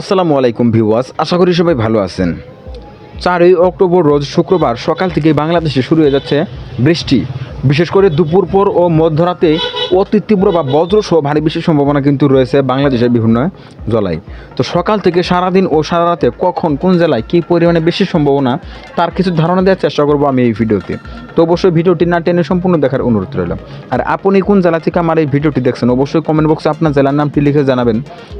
আসসালামু আলাইকুম ভিউয়ার্স, আশা করি সবাই ভালো আছেন। চারই অক্টোবর রোজ শুক্রবার সকাল থেকে বাংলাদেশে শুরু হয়ে যাচ্ছে বৃষ্টি। বিশেষ করে দুপুর পর ও মধ্যরাতে অতি তীব্র বা বজ্র সহ ভারী বৃষ্টির সম্ভাবনা কিন্তু রয়েছে বাংলাদেশের বিভিন্ন জেলায়। তো সকাল থেকে সারাদিন ও সারা রাতে কখন, কোন জেলায় কী পরিমাণে বেশি সম্ভাবনা, তার কিছু ধারণা দেওয়ার চেষ্টা করব আমি এই ভিডিওতে। তো অবশ্যই ভিডিওটি না টেনে সম্পূর্ণ দেখার অনুরোধ রইল। আর আপনি কোন জেলা থেকে আমার এই ভিডিওটি দেখছেন, অবশ্যই কমেন্ট বক্সে আপনার জেলার নামটি লিখে জানাবেন।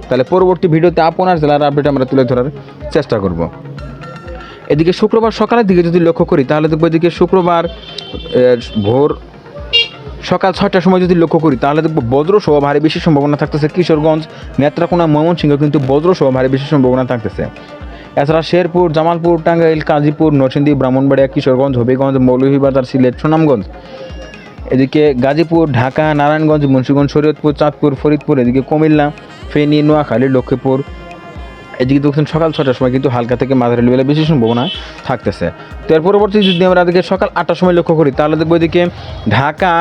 তাহলে পরবর্তী ভিডিওতে আপনার জেলার আপডেট আমরা তুলে ধরার চেষ্টা করব। এদিকে শুক্রবার সকালের দিকে যদি লক্ষ্য করি, তাহলে দেখব এদিকে শুক্রবার ভোর সকাল ছয়টার সময় যদি লক্ষ্য করি, তাহলে দেখব বজ্রসহ ভারী বেশি সম্ভাবনা থাকতেছে। কিশোরগঞ্জ, নেত্রাকোনা, ময়মনসিংহ কিন্তু বজ্রসহ ভারী বেশি সম্ভাবনা থাকতেছে। এছাড়া শেরপুর, জামালপুর, টাঙ্গাইল, কাজীপুর, নরসিংদী, ব্রাহ্মণবাড়িয়া, কিশোরগঞ্জ, হবিগঞ্জ, মৌলভীবাজার, সিলেট, সুনামগঞ্জ। এদিকে গাজীপুর, ঢাকা, নারায়ণগঞ্জ, মুন্সিগঞ্জ, শরীয়তপুর, চাঁদপুর, ফরিদপুর, এদিকে কুমিল্লা, ফেনী, নোয়াখালী, লক্ষ্মীপুর এদিকে দেখছেন সকাল ছটার সময় কিন্তু হালকা থেকে মাঝারি লেভেলে বেশি সম্ভাবনা থাকতেছে। তো এর পরবর্তী যদি আমরা এদিকে সকাল আটটার সময় লক্ষ্য করি, তাহলে দেখব এদিকে ঢাকা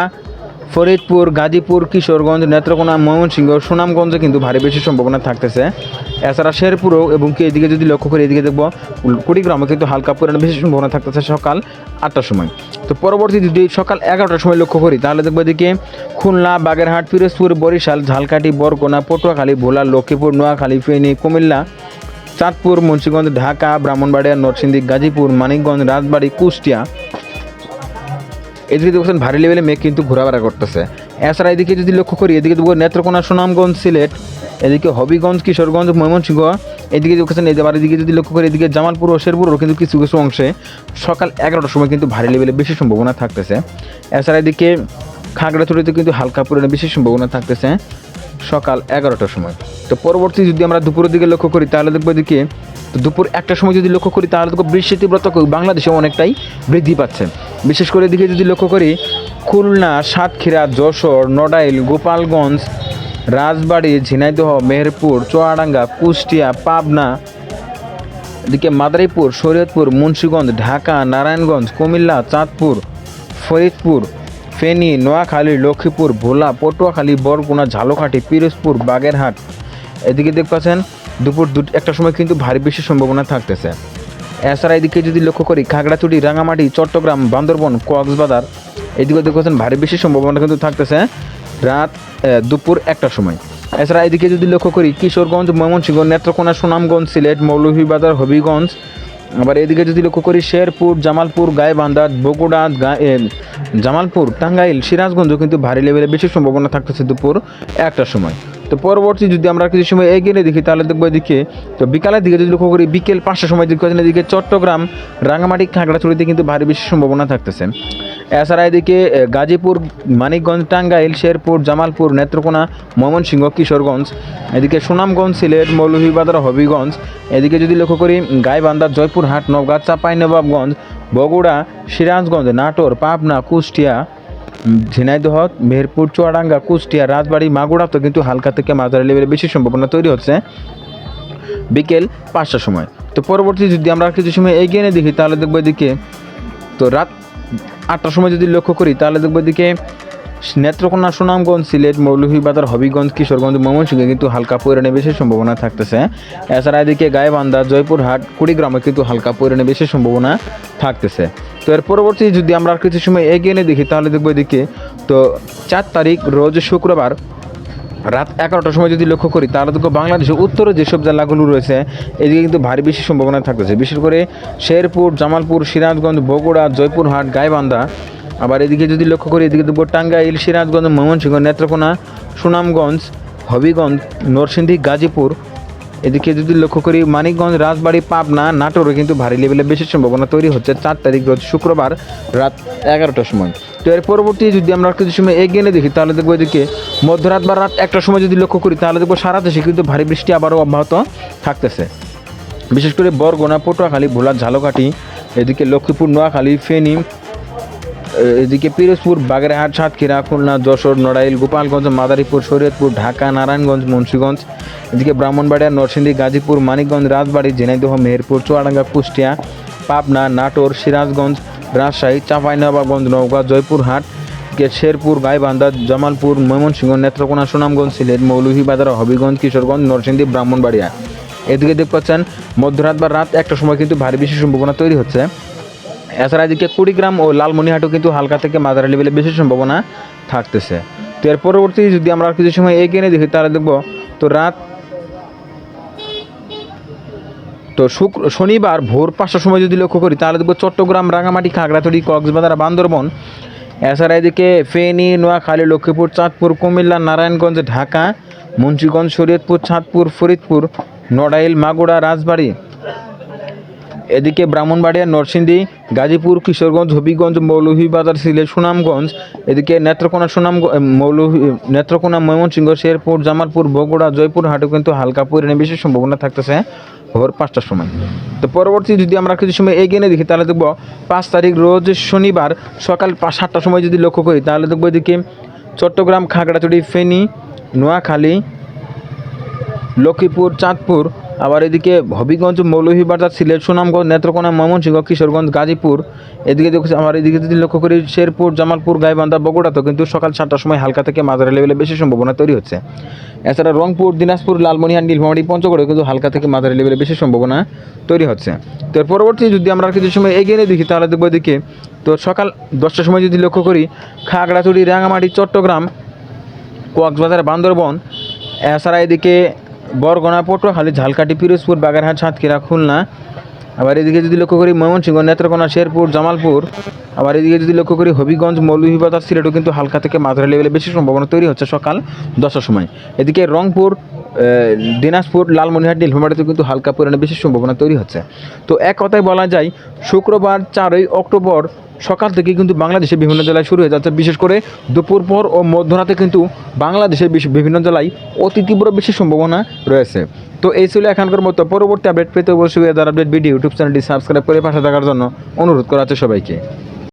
ফরিদপুর, গাজীপুর, কিশোরগঞ্জ, নেত্রকোনা, ময়মনসিংহ, সুনামগঞ্জে কিন্তু ভারী বেশি সম্ভাবনা থাকতেছে। এছাড়া শেরপুরও এবং কি এদিকে যদি লক্ষ্য করি এদিকে দেখব কুড়িগ্রামে কিন্তু হালকা পরিমাণে বেশি সম্ভাবনা থাকতেছে সকাল আটটার সময়। তো পরবর্তী যদি সকাল এগারোটার সময় লক্ষ্য করি, তাহলে দেখব এদিকে খুলনা, বাগেরহাট, পিরোজপুর, বরিশাল, ঝালকাঠি, বরগুনা, পটুয়াখালী, ভোলা, লক্ষ্মীপুর, নোয়াখালী, ফেনী, কুমিল্লা, চাঁদপুর, মুন্সিগঞ্জ, ঢাকা, ব্রাহ্মণবাড়িয়া, নরসিংদী, গাজীপুর, মানিকগঞ্জ, রাজবাড়ী, কুষ্টিয়া এদিকে দেখছেন ভারী লেভেলে মেঘ কিন্তু ঘোরাফেরা করতেছে। এছাড়া এদিকে যদি লক্ষ্য করি, এদিকে দেখব নেত্রকোনা সুনামগঞ্জ সিলেট, এদিকে হবিগঞ্জ, কিশোরগঞ্জ, ময়মনসিংহ, এদিকে দেখছেন আবার এদিকে যদি লক্ষ্য করি, এদিকে জামালপুর ও শেরপুরও কিন্তু কিছু কিছু অংশে সকাল এগারোটার সময় কিন্তু ভারী লেভেলে বেশি সম্ভাবনা থাকতেছে। এছাড়া এদিকে খাগড়াছড়িতে কিন্তু হালকা পরিমাণে বেশি সম্ভাবনা থাকতেছে সকাল এগারোটার সময়। তো পরবর্তী যদি আমরা দুপুরের দিকে লক্ষ্য করি, তাহলে দেখব এদিকে দুপুর একটার সময় যদি লক্ষ্য করি, তাহলে দেখব বৃষ্টির তীব্রতা বাংলাদেশে অনেকটাই বৃদ্ধি পাচ্ছে। বিশেষ করে এদিকে যদি লক্ষ্য করি, খুলনা, সাতক্ষীরা, যশোর, নড়াইল, গোপালগঞ্জ, রাজবাড়ী, ঝিনাইদহ, মেহেরপুর, চুয়াডাঙ্গা, কুষ্টিয়া, পাবনা, এদিকে মাদারীপুর, শরীয়তপুর, মুন্সীগঞ্জ, ঢাকা, নারায়ণগঞ্জ, কুমিল্লা, চাঁদপুর, ফরিদপুর, ফেনী, নোয়াখালী, লক্ষ্মীপুর, ভোলা, পটুয়াখালী, বরগুনা, ঝালকাঠি, পিরোজপুর, বাগেরহাট। এদিকে দেখতে পাচ্ছেন, দুপুর দু একটা সময় কিন্তু ভারী বেশি সম্ভাবনা থাকতেছে। এছাড়া এদিকে যদি লক্ষ্য করি, খাগড়াছড়ি, রাঙামাটি, চট্টগ্রাম, বান্দরবন, কক্সবাজার, এদিকে দেখছেন ভারী বেশি সম্ভাবনা কিন্তু থাকতেছে রাত দুপুর একটার সময়। এছাড়া এদিকে যদি লক্ষ্য করি, কিশোরগঞ্জ, ময়মনসিংহ, নেত্রকোনা, সুনামগঞ্জ, সিলেট, মৌলভীবাজার, হবিগঞ্জ, আবার এদিকে যদি লক্ষ্য করি, শেরপুর, জামালপুর গায়েবান্ধা বগুড়া জামালপুর, টাঙ্গাইল, সিরাজগঞ্জও কিন্তু ভারী লেভেলে বেশি সম্ভাবনা থাকতেছে দুপুর একটার সময়। তো পরবর্তী যদি আমরা কিছু সময় এগিয়ে দেখি, তাহলে দেখব এদিকে, তো বিকালের দিকে যদি লক্ষ্য করি, বিকেল পাঁচটার সময় পাচ্ছেন এদিকে চট্টগ্রাম, রাঙামাটি, খাগড়াছড়িতে কিন্তু ভারী বেশি সম্ভাবনা থাকতেছে। এছাড়া এদিকে গাজীপুর, মানিকগঞ্জ, টাঙ্গাইল, শেরপুর, জামালপুর, নেত্রকোনা, ময়মনসিংহ, কিশোরগঞ্জ, এদিকে সুনামগঞ্জ, সিলেট, মৌলভীবাজার, হবিগঞ্জ, এদিকে যদি লক্ষ্য করি, গাইবান্ধা, জয়পুরহাট, নওগাঁ, চাঁপাইনবাবগঞ্জ, বগুড়া, সিরাজগঞ্জ, নাটোর, পাবনা, কুষ্টিয়া ঝিনাইদহ মেহেরপুর চুয়াডাঙ্গা, কুষ্টিয়া, রাজবাড়ী মাগুড়াতে কিন্তু হালকা থেকে মাঝারি লেভেলে বেশি সম্ভাবনা তৈরি হচ্ছে বিকেল পাঁচটার সময়। তো পরবর্তী যদি আমরা কিছু সময় এগিয়ে নিয়ে দেখি, তাহলে দেখব এদিকে তো রাত আটটার সময় যদি লক্ষ্য করি, তাহলে দেখব এদিকে নেত্রকোনা, সুনামগঞ্জ, সিলেট, মৌলভীবাজার, হবিগঞ্জ, কিশোরগঞ্জ, ময়মনসিংহে কিন্তু হালকা পরিমাণে বেশি সম্ভাবনা থাকতেছে। এছাড়া এদিকে গাইবান্ধা, জয়পুরহাট, কুড়িগ্রামে কিন্তু হালকা পরিমাণে বেশি সম্ভাবনা থাকতেছে। তো এর পরবর্তী যদি আমরা আর কিছু সময় এগিয়ে নিয়ে দেখি, তাহলে দেখব এদিকে, তো চার তারিখ রোজ শুক্রবার রাত এগারোটার সময় যদি লক্ষ্য করি, তাহলে দেখো বাংলাদেশের উত্তরে যেসব জেলাগুলো রয়েছে, এদিকে কিন্তু ভারী বেশি সম্ভাবনা থাকতেছে। বিশেষ করে শেরপুর, জামালপুর, সিরাজগঞ্জ, বগুড়া, জয়পুরহাট, গাইবান্ধা। আবার এদিকে যদি লক্ষ্য করি, এদিকে দেখব টাঙ্গাইল, সিরাজগঞ্জ, ময়মনসিংহ, নেত্রকোনা, সুনামগঞ্জ, হবিগঞ্জ, নরসিংদী, গাজীপুর এদিকে যদি লক্ষ্য করি, মানিকগঞ্জ, রাজবাড়ী, পাবনা, নাটোরে কিন্তু ভারী লেভেলে বেশি সম্ভাবনা তৈরি হচ্ছে চার তারিখ রোজ শুক্রবার রাত এগারোটার সময়। তো এর পরবর্তী যদি আমরা কিছু সময় এগিয়ে নিয়ে দেখি, তাহলে দেখব এদিকে মধ্যরাত বা রাত একটার সময় যদি লক্ষ্য করি, তাহলে দেখব সারা দেশে কিন্তু ভারী বৃষ্টি আবারও অব্যাহত থাকতেছে। বিশেষ করে বরগুনা, পটুয়াখালী, ভোলা, ঝালকাঠি, এদিকে লক্ষ্মীপুর, নোয়াখালী, ফেনী এদিকে পিরোজপুর, বাগেরহাট, সাতক্ষীরা, খুলনা, যশোর, নড়াইল, গোপালগঞ্জ, মাদারীপুর, শরীয়তপুর, ঢাকা, নারায়ণগঞ্জ, মুন্সিগঞ্জ। এদিকে ব্রাহ্মণবাড়িয়া, নরসিংদী, গাজীপুর, মানিকগঞ্জ, রাজবাড়ী, ঝিনাইদহ, মেহেরপুর, চুয়াডাঙ্গা, কুষ্টিয়া, পাবনা, নাটোর, সিরাজগঞ্জ, রাজশাহী, চাঁপাইনবাবগঞ্জ, নওগাঁ, জয়পুরহাট শেরপুর, গাইবান্ধা, জামালপুর, ময়মনসিংহ, নেত্রকোনা, সুনামগঞ্জ, সিলেট, মৌলভীবাজার, হবিগঞ্জ, কিশোরগঞ্জ, নরসিংদী, ব্রাহ্মণবাড়িয়া। এদিকে দেখতে পাচ্ছেন, মধ্যরাত বা রাত একটা সময় কিন্তু ভারী বৃষ্টির সম্ভাবনা তৈরি হচ্ছে। এছাড়া এদিকে কুড়িগ্রাম ও লালমনিহাটও কিন্তু হালকা থেকে মাঝারি লেভেলে বেশি সম্ভাবনা থাকতেছে। তো এর পরবর্তী যদি আমরা কিছু সময় এগিয়ে দেখি, তাহলে দেখব তো রাত তো শুক্র, শনিবার ভোর পাঁচটার সময় যদি লক্ষ্য করি, তাহলে দেখব চট্টগ্রাম রাঙামাটি খাগড়াছড়ি, কক্সবাজার, বান্দরবন, এছাড়া এদিকে ফেনী, নোয়াখালী, লক্ষ্মীপুর, চাঁদপুর, কুমিল্লা, নারায়ণগঞ্জ, ঢাকা, মুন্সিগঞ্জ, শরীয়তপুর, চাঁদপুর, ফরিদপুর, নড়াইল মাগুড়া রাজবাড়ী এদিকে ব্রাহ্মণবাড়িয়া, নরসিংদী, গাজীপুর, কিশোরগঞ্জ, হবিগঞ্জ, মৌলভীবাজার, সিলেট, সুনামগঞ্জ, এদিকে নেত্রকোনা সুনাম মৌলভী নেত্রকোনা, ময়মনসিংহ, শেরপুর, জামালপুর, বগুড়া, জয়পুর, হাটে কিন্তু হালকা পরিমাণে বেশি সম্ভাবনা থাকতেছে ভোর পাঁচটার সময়। তো পরবর্তী যদি আমরা কিছু সময় এগিয়ে দেখি, তাহলে দেখব পাঁচ তারিখ রোজ শনিবার সকাল পাঁচ সাতটার সময় যদি লক্ষ্য করি, তাহলে দেখব এদিকে চট্টগ্রাম, খাগড়াছড়ি, ফেনী, নোয়াখালী, লক্ষ্মীপুর, চাঁদপুর আবার এদিকে হবিগঞ্জ মৌলভীবাজার সিলেট, সুনামগঞ্জ, নেত্রকোনা, ময়মনসিংহ, কিশোরগঞ্জ, গাজীপুর, এদিকে দেখছি আমার এদিকে যদি লক্ষ্য করি, শেরপুর, জামালপুর, গাইবান্ধা বগুড়াতেও কিন্তু সকাল সাতটার সময় হালকা থেকে মাঝারি লেভেলে বেশি সম্ভাবনা তৈরি হচ্ছে। এছাড়া রংপুর, দিনাজপুর লালমনিহাট নীলফামারী, পঞ্চগড়ে কিন্তু হালকা থেকে মাঝারি লেভেলে বেশি সম্ভাবনা তৈরি হচ্ছে। তো পরবর্তী যদি আমরা কিছু সময় এগিয়ে নিয়ে দেখি, তাহলে দেখব এদিকে, তো সকাল দশটার সময় যদি লক্ষ্য করি, খাগড়াছড়ি রাঙামাটি চট্টগ্রাম, কক্সবাজার, বান্দরবন, এছাড়া এদিকে বরগনা পটুয়াখালী ঝালকাঠি পিরোজপুর বাগেরহাট সাতক্ষীরা খুলনা। আবার এদিকে যদি লক্ষ্য করি ময়মনসিংহ, নেত্রকোনা, শেরপুর, জামালপুর, আবার এদিকে যদি লক্ষ্য করি হবিগঞ্জ, মৌলভীবাজার, সিলেটও কিন্তু হালকা থেকে মাঝারি লেভেলে বেশি সম্ভাবনা তৈরি হচ্ছে সকাল দশটার সময়। এদিকে রংপুর দিনাজপুর, লালমনিরহাট, নীলফামারীতেও কিন্তু হালকা পরিমাণে বেশি সম্ভাবনা তৈরি হচ্ছে। তো এক কথায় বলা যায়, শুক্রবার চারই অক্টোবর সকাল থেকে কিন্তু বাংলাদেশের বিভিন্ন জেলায় শুরু হয়ে যাচ্ছে। বিশেষ করে দুপুর পর ও মধ্যরাতে কিন্তু বাংলাদেশের বিভিন্ন জেলায় অতি তীব্র বেশি সম্ভাবনা রয়েছে। তো এই ছিল এখনকার মতো। পরবর্তী আপডেট পেতে অবশ্যই আপডেট ভিডিও ইউটিউব চ্যানেলটি সাবস্ক্রাইব করে পাশে থাকার জন্য অনুরোধ করা হচ্ছে সবাইকে।